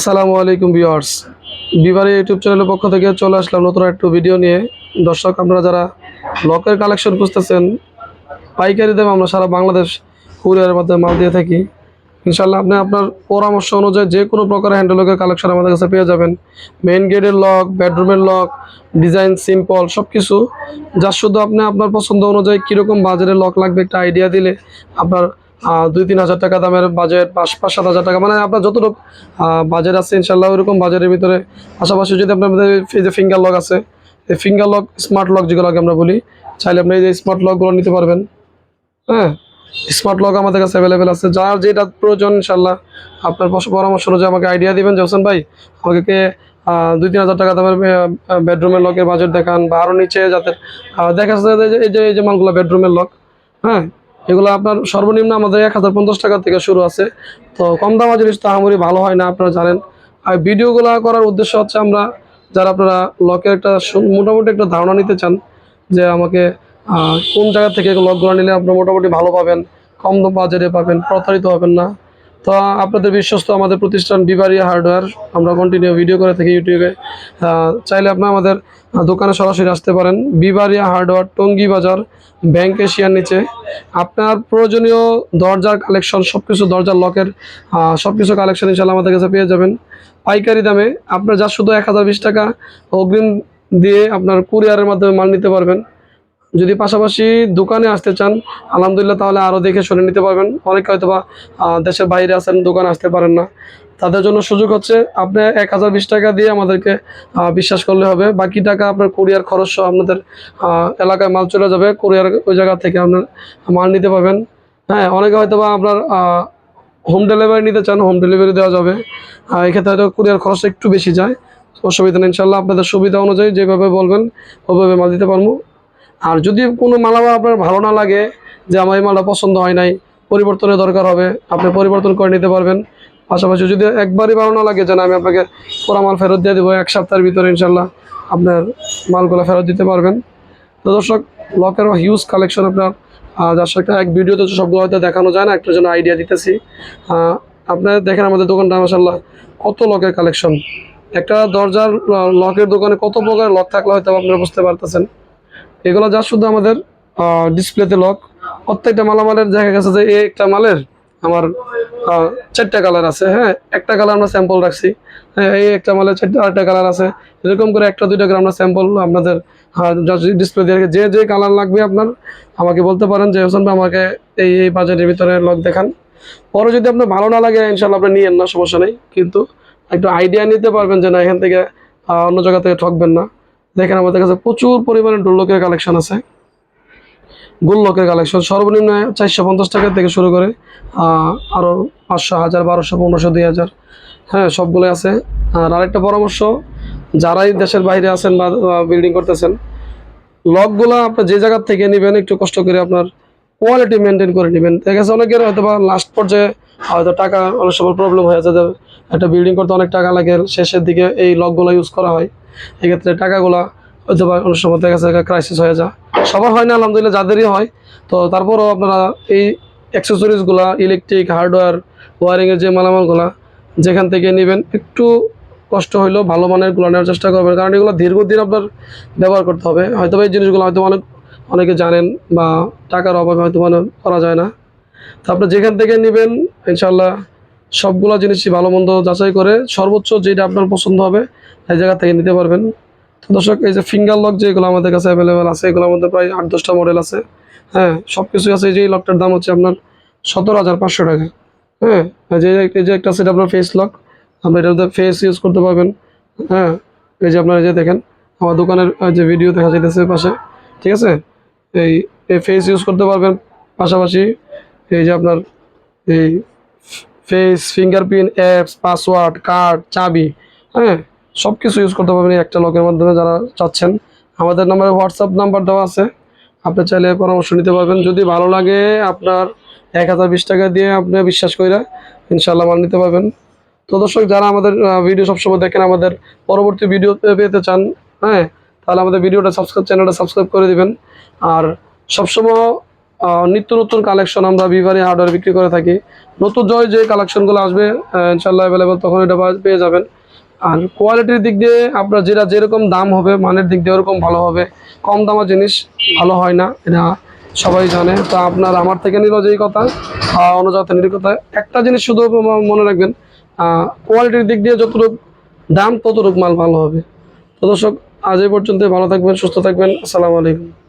আসসালামু আলাইকুম viewers. বিবারে YouTube চ্যানেলের পক্ষ থেকে চলে আসলাম নতুন একটু ভিডিও নিয়ে। দর্শক, আপনারা যারা লকের কালেকশন খুঁজতেছেন, পাইকারি দামে আমরা সারা বাংলাদেশ কুরিয়ারের মাধ্যমে মাল দিয়ে থাকি। ইনশাল্লাহ আপনি আপনার পরামর্শ অনুযায়ী যে কোনো প্রকারের হ্যান্ডেল লকের কালেকশন আমাদের কাছে পেয়ে যাবেন। মেইন গেটের লক, বেডরুমের লক, ডিজাইন সিম্পল সব কিছু যা শুধু আপনি আপনার পছন্দ অনুযায়ী কীরকম বাজারে লক লাগবে একটা আইডিয়া দিলে আপনার দুই, তিন হাজার টাকা দামের বাজেট পাঁচ পাঁচ, সাত হাজার টাকা। মানে আপনার যতটুকু বাজেট আছে ইনশাল্লাহ ওইরকম বাজারের ভিতরে। পাশাপাশি যদি আপনার যে ফিঙ্গার লক আছে, এই ফিঙ্গার লক স্মার্ট লক যেগুলোকে আমরা বলি, চাইলে আপনি এই যে স্মার্ট লকগুলো নিতে পারবেন। হ্যাঁ স্মার্ট লক আমাদের কাছে অ্যাভেলেবেল আছে। যার যেটা প্রয়োজন ইনশাল্লাহ আপনার পরামর্শ অনুযায়ী আমাকে আইডিয়া দিবেন যে, হোসেন ভাই, আমাকে দুই, তিন হাজার টাকা দামের বেডরুমের লকের বাজেট দেখান বা আরও নিচে যাতে দেখা যাচ্ছে এই যে এই যে মালগুলো বেডরুমের লক হ্যাঁ এগুলো আপনার সর্বনিম্ন আমাদের এক হাজার পঞ্চাশ টাকা থেকে শুরু আছে। তো কম দামা জিনিস তো আমারই ভালো হয় না, আপনারা জানেন। আর ভিডিওগুলো করার উদ্দেশ্য হচ্ছে আমরা, যারা আপনারা লকের একটা মোটামুটি একটা ধারণা নিতে চান যে আমাকে কোন জায়গা থেকে লকগুলো নিলে আপনারা মোটামুটি ভালো পাবেন, কম দাম বাজারে পাবেন, প্রতারিত হবেন না। তো আপনাদের বিশ্বস্ত আমাদের প্রতিষ্ঠান বিবারিয়া হার্ডওয়্যার। আমরা কন্টিনিউ ভিডিও করে থাকি ইউটিউবে চাইলে আপনি আমাদের দোকানে সরাসরি আসতে পারেন। বিবারিয়া হার্ডওয়্যার, টঙ্গী বাজার, ব্যাংক এশিয়ার নিচে। আপনার প্রয়োজনীয় দরজার কালেকশন সব কিছু দরজার লকের সব কিছু কালেকশন ইনশাল্লাহ আমাদের কাছে পেয়ে যাবেন। পাইকারি দামে আপনার যা শুধু এক হাজার বিশ টাকা অগ্রিম দিয়ে আপনার কুরিয়ারের মাধ্যমে মাল নিতে পারবেন। যদি পাশাপাশি দোকানে আসতে চান, আলহামদুলিল্লাহ তাহলে আরও দেখে শুনে নিতে পারবেন। অনেকে হয়তো বা দেশের বাইরে আছেন, দোকানে আসতে পারেন না। তাদের জন্য সুযোগ হচ্ছে, আপনি এক হাজার বিশ টাকা দিয়ে আমাদেরকে বিশ্বাস করলে হবে। বাকি টাকা আপনার কুরিয়ার খরচ আপনাদের এলাকায় মাল চলে যাবে। কুরিয়ার ওই জায়গা থেকে আপনার মাল নিতে পারবেন। হ্যাঁ অনেকে হয়তো বা আপনার হোম ডেলিভারি নিতে চান হোম ডেলিভারি দেওয়া যাবে। এক্ষেত্রে হয়তো কুরিয়ার খরচটা একটু বেশি যায়। অসুবিধা নেই ইনশাল্লাহ আপনাদের সুবিধা অনুযায়ী যেভাবে বলবেন ওইভাবে মাল দিতে পারব। আর যদি কোনো মালামাল আপনার ভালো না লাগে যে আমার এই মালটা পছন্দ হয় নাই, পরিবর্তনের দরকার হবে, আপনি পরিবর্তন করে নিতে পারবেন। পাশাপাশি যদি একবারই ভালো না লাগে যে না আমি আপনাকে পুরো মাল ফেরত দিয়ে দেবো, এক সপ্তাহের ভিতরে ইনশাল্লাহ আপনার মালগুলো ফেরত দিতে পারবেন। তো দর্শক, লকের হিউজ কালেকশন আপনার সাথে এক ভিডিওতে সবগুলো হয়তো দেখানো যায় না একটা জন্য আইডিয়া দিতেছি। আপনারা দেখেন আমাদের দোকানটা মাসাল্লাহ কত লকের কালেকশন একটা দরজার লকের দোকানে কত প্রকার লক থাকলে হয়তো আপনারা বুঝতে পারতেছেন। এগুলো যা শুধু আমাদের ডিসপ্লেতে লক প্রত্যেকটা মালামালের দেখা গেছে যে এই একটা মালের আমার চারটা কালার আছে হ্যাঁ? একটা কালার আমরা স্যাম্পল রাখছি। হ্যাঁ এই একটা মালের চারটা, আরেকটা কালার আছে। এরকম করে একটা, দুইটা করে আমরা স্যাম্পল আপনাদের ডিসপ্লে দিয়ে যে যে কালার লাগবে আপনার, আমাকে বলতে পারেন যে, হোসেন আমাকে এই এই বাজেটের ভিতরে লক দেখান। পরে যদি আপনার ভালো না লাগে ইনশাল্লাহ আপনি নিয়েন না, সমস্যা নেই। কিন্তু একটু আইডিয়া নিতে পারবেন যে না, এখান থেকে অন্য জায়গা থেকে ঠকবেন না। দেখেন আমাদের কাছে প্রচুর পরিমাণে ডোলকের কালেকশন আছে। গোল্লকের কালেকশন সর্বনিম্ন চারশো পঞ্চাশ টাকা থেকে শুরু করে আরও পাঁচশো, হাজার, বারোশো, পনেরোশো, দুই হাজার। হ্যাঁ সবগুলো আছে। আর আরেকটা পরামর্শ, যারাই দেশের বাইরে আছেন বা বিল্ডিং করতেছেন লকগুলো আপনার যে জায়গার থেকে নেবেন, একটু কষ্ট করে আপনার কোয়ালিটি মেনটেন করে নেবেন। দেখা গেছে অনেকের হয়তো বা লাস্ট পর্যায়ে হয়তো টাকা অনেক সময় প্রবলেম হয়ে যায় একটা বিল্ডিং করতে অনেক টাকা লাগে, শেষের দিকে এই লকগুলো ইউজ করা হয়। এক্ষেত্রে টাকাগুলা হয়তো বা অনেক সময় দেখা গেছে ক্রাইসিস হয়ে যায়। সবার হয় না, আলহামদুলিল্লাহ, যাদেরই হয়। তো তারপরও আপনারা এই অ্যাক্সেসরিজগুলা ইলেকট্রিক হার্ডওয়্যার ওয়ারিংয়ের যে মালামালগুলা, যেখান থেকে নেবেন, একটু কষ্ট হইলেও ভালো মানেরগুলো নেওয়ার চেষ্টা করবেন। কারণ এগুলো দীর্ঘদিন আপনার ব্যবহার করতে হবে। হয়তো এই জিনিসগুলো হয়তো অনেক, অনেকে জানেন বা টাকার অভাবে হয়তো মানে করা যায় না। তো আপনি যেখান থেকে নেবেন ইনশাল্লাহ সবগুলো জিনিসই ভালো মন্দ যাচাই করে সর্বোচ্চ যেটা আপনার পছন্দ হবে এই জায়গা থেকে নিতে পারবেন। তো দর্শক, এই যে ফিঙ্গার লক যেগুলো আমাদের কাছে অ্যাভেলেবেল আছে, এগুলোর মধ্যে প্রায় আট দশটা মডেল আছে। হ্যাঁ সব কিছুই আছে। এই যে লকটার দাম হচ্ছে আপনার সতেরো হাজার পাঁচশো টাকা। হ্যাঁ যে এই যে একটা সেটা আপনার ফেস লক আপনি এটার মধ্যে ফেস ইউজ করতে পারবেন। হ্যাঁ এই যে আপনারা যে দেখেন, আমার দোকানের যে ভিডিও দেখা যাইতেছে পাশে, ঠিক আছে? এই এই ফেস ইউজ করতে পারবেন। পাশাপাশি এই যে আপনার এই face fingerprint apps password card চাবি হ্যাঁ? সব কিছু ইউজ করতে পারবেন একটা লকের মাধ্যমে যারা চাচ্ছেন। আমাদের নাম্বারে হোয়াটসঅ্যাপ নাম্বার দেওয়া আছে। আপনি চাইলে পরামর্শ নিতে পারবেন। যদি ভালো লাগে আপনার এক হাজার বিশ টাকা দিয়ে আপনি বিশ্বাস করে ইনশাল্লাহ মাল নিতে পারবেন। তো দর্শক, যারা আমাদের ভিডিও সবসময় দেখেন, আমাদের পরবর্তী ভিডিও পেতে চান হ্যাঁ? তাহলে আমাদের ভিডিওটা সাবস্ক্রাইব চ্যানেলটা সাবস্ক্রাইব করে দিবেন। আর সবসময় নিত্য নতুন কালেকশন আমরা বিভারি হার্ডওয়্যার বিক্রি করে থাকি। নতুন জয় যে কালেকশনগুলো আসবে ইনশাল্লাহ অ্যাভেলেবেল তখন এটা পেয়ে যাবেন। আর কোয়ালিটির দিক দিয়ে আপনার যেটা যেরকম দাম হবে মানের দিক দিয়ে ওরকম ভালো হবে। কম দামের জিনিস ভালো হয় না এটা সবাই জানে। তা আপনার আমার থেকে নিল যেই কথা আহ, অন্য জাতের নিল কথা। একটা জিনিস শুধু মনে রাখবেন কোয়ালিটির দিক দিয়ে যতটুকু দাম ততটুকু মাল ভালো হবে। তো দর্শক আজ এই পর্যন্ত ভালো থাকবেন সুস্থ থাকবেন। আসসালামু আলাইকুম।